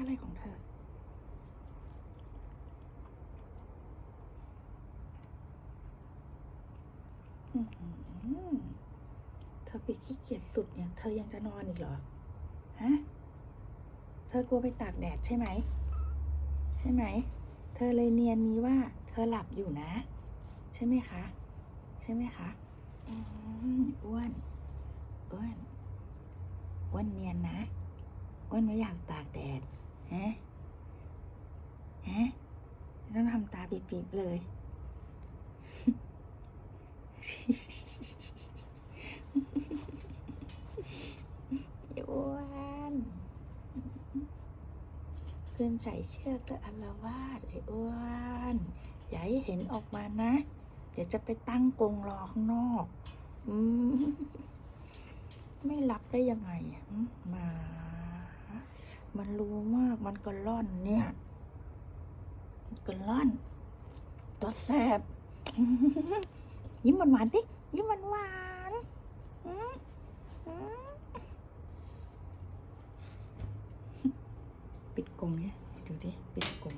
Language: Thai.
อะไรของเธอ เธอไปขี้เกียจสุดเนี่ย เธอยังจะนอนอีกเหรอ ฮะ เธอกลัวไปตากแดดใช่ไหม ใช่ไหม เธอเลยเนียนนี้ว่า เธอหลับอยู่นะ ใช่ไหมคะ ใช่ไหมคะอ้วนอ้วนอ้วนเนียนนะอ้วนไม่อยากตากแดด ฮะ ฮะ ต้องทำตาปีบๆเลยไอ้วนเพื่อนใส่เชือกก็อัลวาดไอ้อ้วน อย่าให้เห็นออกมานะ เดี๋ยวจะไปตั้งกรงรอข้างนอกอืมไม่รับได้ยังไงมหมา มันรู้มาก มันก็ล่อนเนี่ย มันก็ล่อน ตัวแสบยิ้มหวานๆสิยิ้มหวานๆอืมอืมปิดกลงเนี่ยดูดิ ปิดกลง